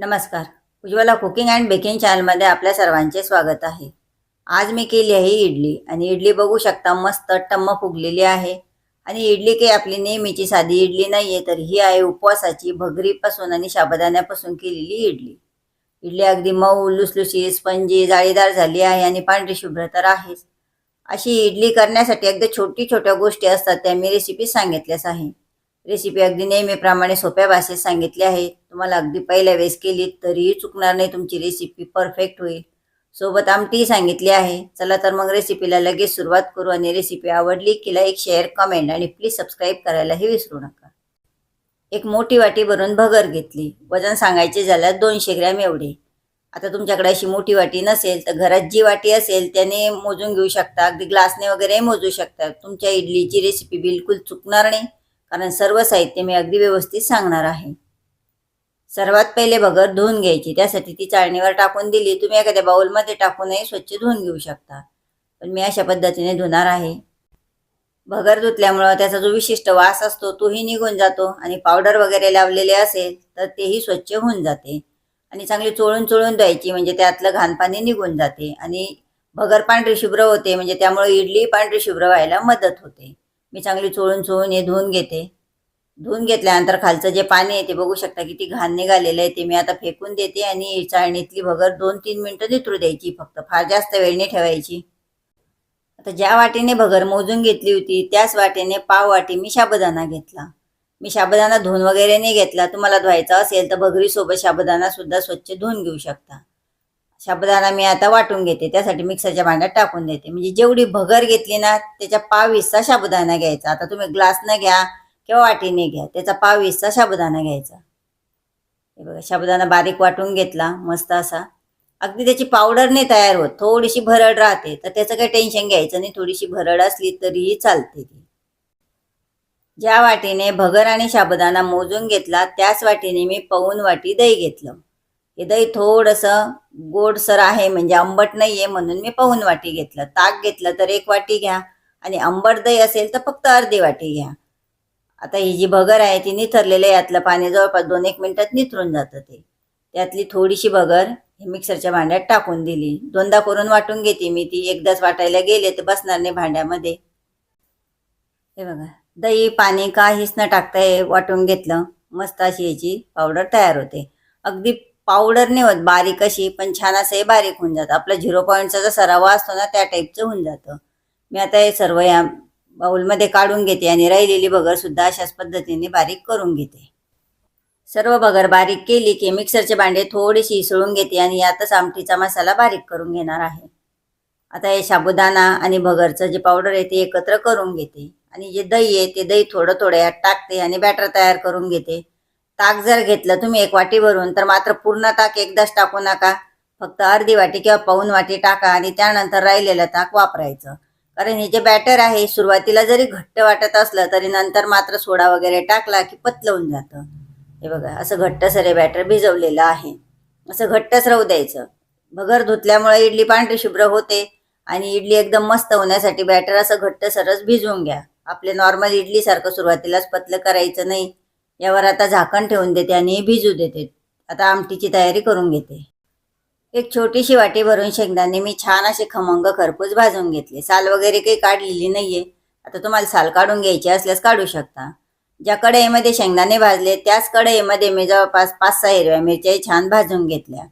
नमस्कार. Ujjwala cooking and baking चॅनलमध्ये आपल्या सर्वांचे स्वागत आहे. आज मी केली आहे इडली आणि इडली बघू शकता मस्त टम्म फुगलेली आहे. आणि इडली काही आपली नेहमीची साधी इडली नाही आहे तर ही आहे उपवासाची भगरीपासून आणि शाबदाण्यापासून केलेली इडली. इडली अगदी मऊ लुसलुशी स्पंजी जाळीदार झाली आहे आणि पांढरी शुभ्र तर आहेच. अशी इडली करण्यासाठी अगदी छोटी छोट्या गोष्टी असतात त्या मी रेसिपी सांगितल्याच आहे. रेसिपी अगदी नेहमीप्रमाणे सोप्या भाषेत सांगितली आहे. तुम्हाला अगदी पहिल्या वेळेस केली तरीही चुकणार नाही तुमची रेसिपी परफेक्ट होईल. सोबत आमटीही सांगितली आहे. चला तर मग रेसिपीला लगेच सुरुवात करू आणि रेसिपी आवडली की लाईक शेअर कमेंट आणि प्लीज सबस्क्राईब करायलाही विसरू नका. एक मोठी वाटी भरून भगर घेतली. वजन सांगायचे झाल्यास दोनशे ग्रॅम एवढे. आता तुमच्याकडे अशी मोठी वाटी नसेल तर घरात जी वाटी असेल त्याने मोजून घेऊ शकता. अगदी ग्लासने वगैरे मोजू शकता. तुमच्या इडलीची रेसिपी बिलकुल चुकणार नाही. कारण सर्व साहित्य मी अगदी व्यवस्थित सांगणार आहे. सर्वात पहिले भगर धुवून घ्यायची. त्यासाठी ती चाळणीवर टाकून दिली. तुम्ही एखाद्या बाउलमध्ये टाकूनही स्वच्छ धुवून घेऊ शकता. पण मी अशा पद्धतीने धुणार आहे. भगर धुतल्यामुळं त्याचा जो विशिष्ट वास असतो तोही निघून जातो आणि पावडर वगैरे लावलेले असेल तर तेही स्वच्छ होऊन जाते. आणि चांगली चोळून चोळून द्यायची म्हणजे त्यातलं घाण पाणी निघून जाते. आणि भगर पांढरी शुभ्र होते म्हणजे त्यामुळे इडली पांढरी शुभ्र व्हायला मदत होते. मी चांगली चोळून चोळून हे धुवून घेते. धुवून घेतल्यानंतर खालचं जे पाणी आहे ते बघू शकता किती घाण निघालेलं आहे ते मी आता फेकून देते आणि चाळणीतली भगर दोन तीन मिनटं नितरू द्यायची फक्त. फार जास्त वेळ नाही ठेवायची. आता ज्या वाटेने भगर मोजून घेतली होती त्याच वाटेने पाव वाटी मी शाबदाना घेतला. मी शाबदाना धुवून वगैरे नाही घेतला. तुम्हाला धुवायचा असेल तर भगरीसोबत शाबदाना सुद्धा स्वच्छ धुवून घेऊ शकता. साबुदाणा मी आता वाटून घेते त्यासाठी मिक्सरच्या भांड्यात टाकून देते. म्हणजे जेवढी भगर घेतली ना त्याच्या पावीसचा साबुदाणा घ्यायचा. आता तुम्ही ग्लासनं घ्या किंवा वाटीने घ्या त्याचा पावीसचा हिस्सा साबुदाणा घ्यायचा. हे बघा साबुदाणा बारीक वाटून घेतला मस्त असा. अगदी त्याची पावडर नाही तयार होत थोडीशी भरड राहते तर त्याचं काही टेन्शन घ्यायचं नाही थोडीशी भरड असली तरीही चालते ती. ज्या वाटीने भगर आणि साबुदाणा मोजून घेतला त्याच वाटीने मी पवून वाटी दही घेतलं. हे दही थोडंसं गोडसर आहे म्हणजे आंबट नाही आहे म्हणून मी पाहून वाटी घेतलं. ताक घेतलं तर एक वाटी घ्या आणि आंबट दही असेल तर फक्त अर्धी वाटी घ्या. आता ही जी भगर आहे ती निथरलेलं आहे यातलं पाणी जवळपास दोन एक मिनिटात निथरून जातं ते. त्यातली थोडीशी भगर हे मिक्सरच्या भांड्यात टाकून दिली. दोनदा करून वाटून घेते मी ती एकदाच वाटायला गेले तर बसणार नाही भांड्यामध्ये. हे बघा दही पाणी काहीच न टाकता हे वाटून घेतलं. मस्त अशी याची पावडर तयार होते. अगदी पावडर नाही होत बारीक अशी पण छान असं हे बारीक होऊन जातं. आपला झिरो पॉईंटचा जसा रवा असतो ना त्या टाईपचं होऊन जातं. मी आता हे सर्व या बाउलमध्ये काढून घेते आणि राहिलेली भगर सुद्धा अशाच पद्धतीने बारीक करून घेते. सर्व भगर बारीक केली की मिक्सरचे भांडे थोडीशी इसळून घेते आणि यातच आमटीचा मसाला बारीक करून घेणार आहे. आता हे साबुदाणा आणि भगरचं जे पावडर आहे ते एकत्र करून घेते. आणि जे दही आहे ते दही थोडं थोडं यात टाकते आणि बॅटर तयार करून घेते. ताक जर घेतलं तुम्ही एक वाटी भरून तर मात्र पूर्ण ताक एकदाच टाकू नका. फक्त अर्धी वाटी किंवा पाऊन वाटी टाका आणि त्यानंतर राहिलेलं ताक वापरायचं. कारण हे जे बॅटर आहे सुरुवातीला जरी घट्ट वाटत असलं तरी नंतर मात्र सोडा वगैरे टाकला की पतलवून जातं. हे बघा असं घट्टसर हे बॅटर भिजवलेलं आहे. असं घट्टच राहू द्यायचं. भगर धुतल्यामुळे इडली पांढरी शुभ्र होते आणि इडली एकदम मस्त होण्यासाठी बॅटर असं घट्टसरच भिजवून घ्या. आपले नॉर्मल इडली सारखं सुरुवातीलाच पतलं करायचं नाही. यावर आता झाकण ठेवून देते आणि भिजू देते. आता आमटीची तयारी करून घेते. एक छोटीशी वाटी भरून शेंगदाणे मी छान असे खमंग खरपूस भाजून घेतले. साल वगैरे काही काढलेली नाहीये. आता तुम्हाला साल काढून घ्यायची असल्यास काढू शकता. ज्या कढईमध्ये शेंगदाणे भाजले त्याच कढईमध्ये मी जवळपास पाच सहा हिरव्या मिरच्याही छान भाजून घेतल्या.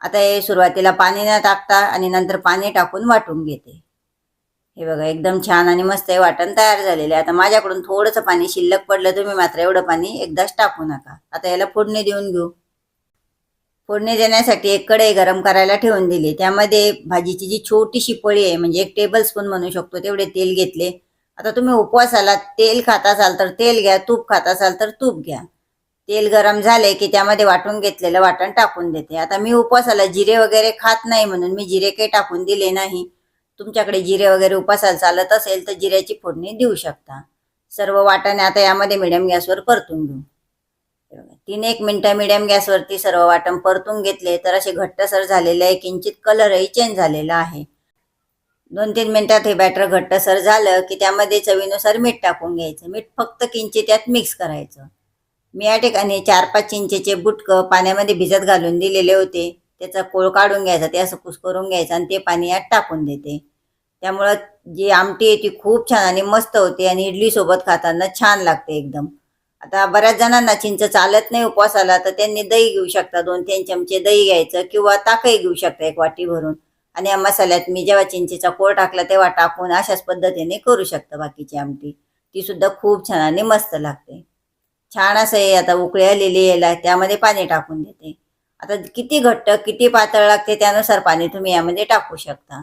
आता हे सुरुवातीला पाणी न टाकता आणि नंतर पाणी टाकून वाटून घेते. हे बघा एकदम छान आणि मस्त हे वाटण तयार झालेले आहे. आता माझ्याकडून थोडंसं पाणी शिल्लक पडलं तुम्ही मात्र एवढं पाणी एकदाच टाकू नका. आता याला फोडणी देऊन घेऊ. फोडणी देण्यासाठी एक कढई गरम करायला ठेवून दिली. त्यामध्ये भाजीची जी छोटीशी पळी आहे म्हणजे एक टेबल स्पून म्हणू शकतो तेवढे तेल घेतले. आता तुम्ही उपवासाला तेल खात असाल तर तेल घ्या तूप खात असाल तर तूप घ्या. तेल गरम झाले की त्यामध्ये वाटून घेतलेलं वाटण टाकून देते. आता मी उपवासाला जिरे वगैरे खात नाही म्हणून मी जिरे काही टाकून दिले नाही. तुमच्याकडे जिरे वगैरे उपासाला चालत असेल तर जिऱ्याची फोडणी देऊ शकता. सर्व वाटाणे आता यामध्ये मिडियम गॅसवर परतून घेऊ. तीन एक मिनटं मिडियम गॅसवरती सर्व वाटण परतून घेतले तर असे घट्टसर झालेले आहे किंचित कलरही चेंज झालेला आहे. दोन तीन मिनिटात हे बॅटर घट्टसर झालं की त्यामध्ये चवीनुसार मीठ टाकून घ्यायचं. मीठ फक्त किंचित त्यात मिक्स करायचं. मी या ठिकाणी चार पाच चिंचेचे बुटकं पाण्यामध्ये भिजत घालून दिलेले होते. त्याचा कोळ काढून घ्यायचा ते असं कुस्करून घ्यायचं आणि ते पाणी यात टाकून देते. त्यामुळं जी आमटी आहे ती खूप छान आणि मस्त होते आणि इडलीसोबत खाताना छान लागते एकदम. आता बऱ्याच जणांना चिंच चालत नाही उपवासाला तर त्यांनी दही घेऊ शकता दोन तीन चमचे दही घ्यायचं किंवा ताकही घेऊ शकता एक वाटी भरून. आणि या मसाल्यात मी जेव्हा चिंचेचा कोळ टाकला तेव्हा टाकून अशाच पद्धतीने करू शकता बाकीची आमटी. ती सुद्धा खूप छान आणि मस्त लागते. छान असं हे आता उकळी आलेली यायला त्यामध्ये पाणी टाकून देते. आता किती घट्ट किती पातळ लागते त्यानुसार पाणी तुम्ही यामध्ये टाकू शकता.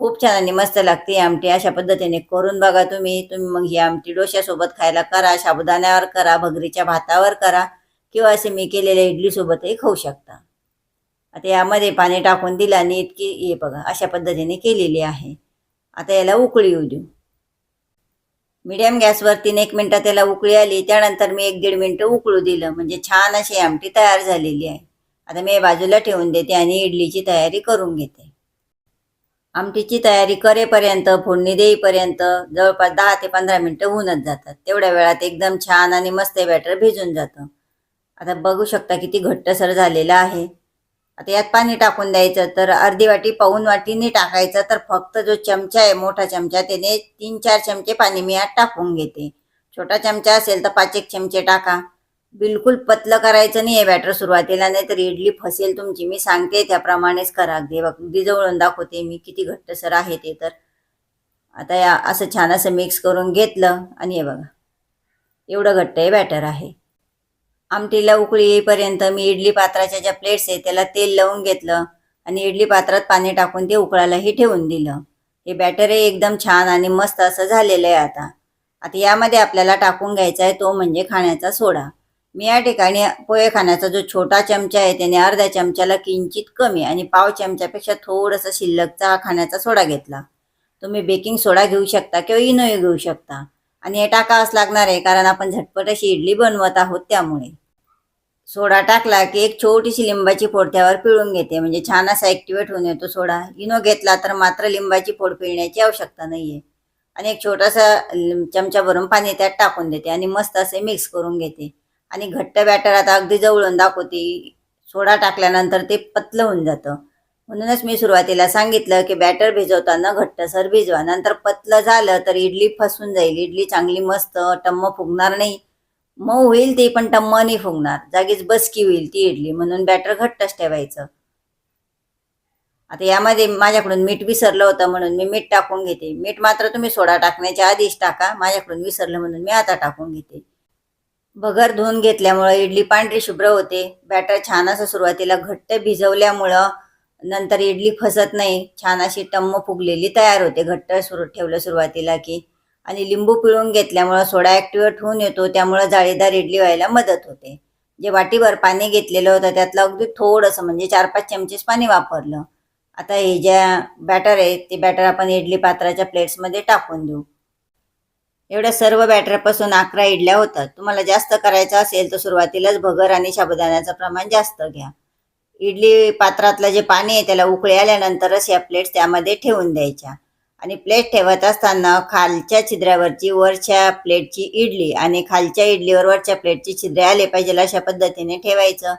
खूप छान आणि मस्त लागते आमटी. अशा पद्धतीने करून बघा तुम्ही. तुम्ही मग ही आमटी डोश्यासोबत खायला करा साबुदाण्यावर करा भगरीच्या भातावर करा किंवा असे मी केलेल्या इडलीसोबतही खाऊ शकता. आता यामध्ये पाणी टाकून दिलं आणि इतकी हे बघा अशा पद्धतीने केलेली आहे. आता याला उकळी येऊ देऊ. मिडियम गॅसवर तीन एक मिनटं त्याला उकळी आली त्यानंतर मी एक दीड मिनटं उकळू दिलं. म्हणजे छान अशी आमटी तयार झालेली आहे. आता मी बाजूला ठेवून देते आणि इडलीची तयारी करून घेते. आमटीची तयारी करेपर्यंत फोडणी देईपर्यंत जवळपास दहा ते पंधरा मिनटं होऊनच जातात. तेवढ्या वेळात एकदम छान आणि मस्त बॅटर भिजून जातं. आता बघू शकता किती घट्टसर झालेलं आहे. आता यात पाणी टाकून द्यायचं तर अर्धी वाटी पाऊन वाटीने टाकायचं तर फक्त जो चमचा आहे मोठा चमचा त्याने तीन चार चमचे पाणी मी यात टाकून घेते. छोटा चमचा असेल तर पाच एक चमचे टाका. बिलकुल पतलं करायचं नाही आहे बॅटर सुरुवातीला नाही तर इडली फसेल तुमची. मी सांगते त्याप्रमाणेच करा. अगदी बघ अगदी जवळून दाखवते मी किती घट्टसर आहे ते तर. आता या असं छान असं मिक्स करून घेतलं आणि हे बघा एवढं घट्ट हे बॅटर आहे. आमटीला उकळी येईपर्यंत मी इडली पात्राच्या ज्या प्लेट्स आहे त्याला तेल लावून घेतलं आणि इडली पात्रात पाणी टाकून ते उकळायलाही ठेवून दिलं. हे बॅटर हे एकदम छान आणि मस्त असं झालेलं आहे आता. आता यामध्ये आपल्याला टाकून घ्यायचा आहे तो म्हणजे खाण्याचा सोडा. मी या ठिकाणी पोहे खाण्याचा जो छोटा चमचा आहे त्याने अर्ध्या चमच्याला किंचित कमी आणि पाव चमच्यापेक्षा थोडंसं शिल्लकचा हा खाण्याचा सोडा घेतला. तुम्ही बेकिंग सोडा घेऊ शकता किंवा इनोही घेऊ शकता. आणि हे टाकावंच लागणार आहे कारण आपण झटपट अशी इडली बनवत आहोत त्यामुळे. सोडा टाकला की एक छोटीशी लिंबाची फोड त्यावर पिळून घेते म्हणजे छान असा ॲक्टिवेट होऊन येतो सोडा. इनो घेतला तर मात्र लिंबाची फोड पिळण्याची आवश्यकता नाही आहे आणि एक छोटासा चमचा भरून पाणी त्यात टाकून देते आणि मस्त असे मिक्स करून घेते. आणि घट्ट बॅटर आता अगदी जवळून दाखवते. सोडा टाकल्यानंतर ते पतलं होऊन जातं. म्हणूनच मी सुरुवातीला सांगितलं की बॅटर भिजवताना घट्टसर भिजवा. नंतर पतलं झालं तर इडली फसून जाईल. इडली चांगली मस्त टम्म फुगणार नाही. मऊ होईल ती पण टम्म नाही फुगणार. जागीच बसकी होईल ती इडली. म्हणून बॅटर घट्टच ठेवायचं. आता यामध्ये माझ्याकडून मीठ विसरलं होतं म्हणून मी मीठ टाकून घेते. मीठ मात्र तुम्ही सोडा टाकण्याच्या आधीच टाका. माझ्याकडून विसरलं म्हणून मी आता टाकून घेते. भगर धुवून घेतल्यामुळं इडली पांढरी शुभ्र होते. बॅटर छान असं सुरुवातीला घट्ट भिजवल्यामुळं नंतर इडली फसत नाही. छान अशी टम्म फुगलेली तयार होते. घट्ट सुरू ठेवलं सुरुवातीला की. आणि लिंबू पिळून घेतल्यामुळं सोडा ॲक्टिवेट होऊन येतो. त्यामुळं जाळीदार इडली व्हायला मदत होते. जे वाटीभर पाणी घेतलेलं होतं त्यातलं अगदी थोडंसं म्हणजे चार पाच चमचेच पाणी वापरलं. आता हे ज्या बॅटर आहे ते बॅटर आपण इडली पात्राच्या प्लेट्समध्ये टाकून देऊ. एवढ्या सर्व बॅटरपासून अकरा इडल्या होतात. तुम्हाला जास्त करायचं असेल तर सुरुवातीलाच भगर आणि साबुदाण्याचं प्रमाण जास्त घ्या. इडली पात्रातलं जे पाणी आहे त्याला उकळी आल्यानंतरच या प्लेट्स त्यामध्ये ठेवून द्यायच्या. आणि प्लेट ठेवत असताना खालच्या छिद्रावरची वरच्या प्लेटची इडली आणि खालच्या इडलीवर वरच्या प्लेटची छिद्रे आले पाहिजे अशा पद्धतीने ठेवायचं.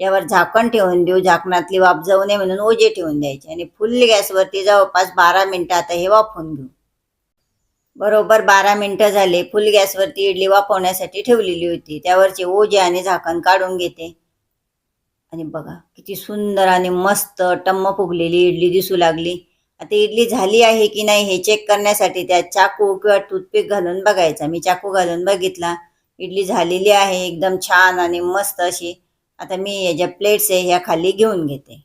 यावर झाकण ठेवून देऊ. झाकणातली वाफ जाऊ नये म्हणून ओजे ठेवून द्यायचे. आणि फुल गॅसवरती जवळपास बारा मिनटं आता हे वाफवून घेऊ. बरोबर बारा मिनिटं झाले. फुल गॅसवरती इडली वाफवण्यासाठी ठेवलेली होती. त्यावरचे ओजे आणि झाकण काढून घेते. आणि बघा किती सुंदर आणि मस्त टम्म फुगलेली इडली दिसू लागली. आता इडली झाली आहे की नाही हे चेक करण्यासाठी त्यात चाकू किंवा टूथपिक घालून बघायचा. मी चाकू घालून बघितला. इडली झालेली आहे एकदम छान आणि मस्त अशी. आता मी या ज्या प्लेट्स आहे ह्या खाली घेऊन घेते.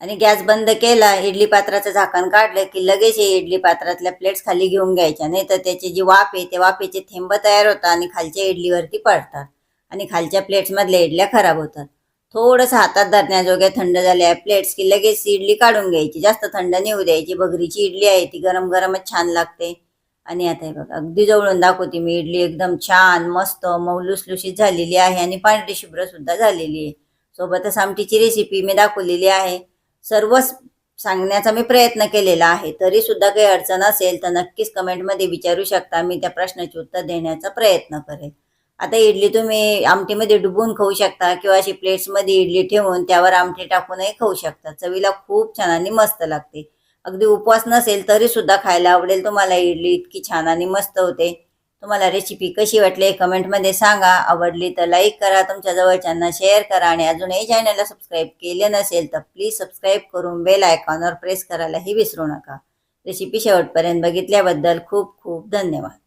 आणि गॅस बंद केला इडली पात्राचं झाकण काढलं की लगेच हे इडली पात्रातल्या प्लेट्स खाली घेऊन घ्यायच्या. नाही तर त्याची जी वाफ आहे ते वाफेचे थेंब तयार होतात आणि खालच्या इडलीवरती पडतात. आणि खालच्या प्लेट्समधल्या इडल्या खराब होतात. थोडंसं हातात धरण्याजोग्या थंड झाल्या प्लेट्स की लगेच इडली काढून घ्यायची. जास्त थंड नाही होऊ द्यायची. भगरीची इडली आहे ती गरम गरमच छान लागते. आणि आता हे बघा अगदी जवळून दाखवते मी. इडली एकदम छान मस्त मऊ लुसलुशीत झालेली आहे आणि पांढरी शुभ्र सुद्धा झालेली आहे. सोबतच आमटीची रेसिपी मी दाखवलेली आहे सर्व सांगण्याचा मी प्रयत्न केलेला आहे. तरी सुद्धा काही अडचण असेल तर नक्कीच कमेंटमध्ये विचारू शकता. मी त्या प्रश्नाचे उत्तर देण्याचा प्रयत्न करेल. आता इडली तुम्ही आमटीमध्ये डुबून खाऊ शकता किंवा अशी प्लेट्समध्ये इडली ठेवून त्यावर आमटी टाकूनही खाऊ शकता. चवीला खूप छान आणि मस्त लागते. अगदी उपवास नसेल तरी सुद्धा खायला आवडेल तुम्हाला. इडली इतकी छान आणि मस्त होते. तुम्हाला रेसिपी कशी वाटली कमेंटमध्ये सांगा. आवडली तर लाईक करा तुमच्या जवळच्यांना शेअर करा आणि अजूनही चॅनलला सबस्क्राईब केले नसेल तर प्लीज सबस्क्राईब करून बेल आयकॉनवर प्रेस करायलाही विसरू नका. रेसिपी शेवटपर्यंत बघितल्याबद्दल खूप खूप धन्यवाद.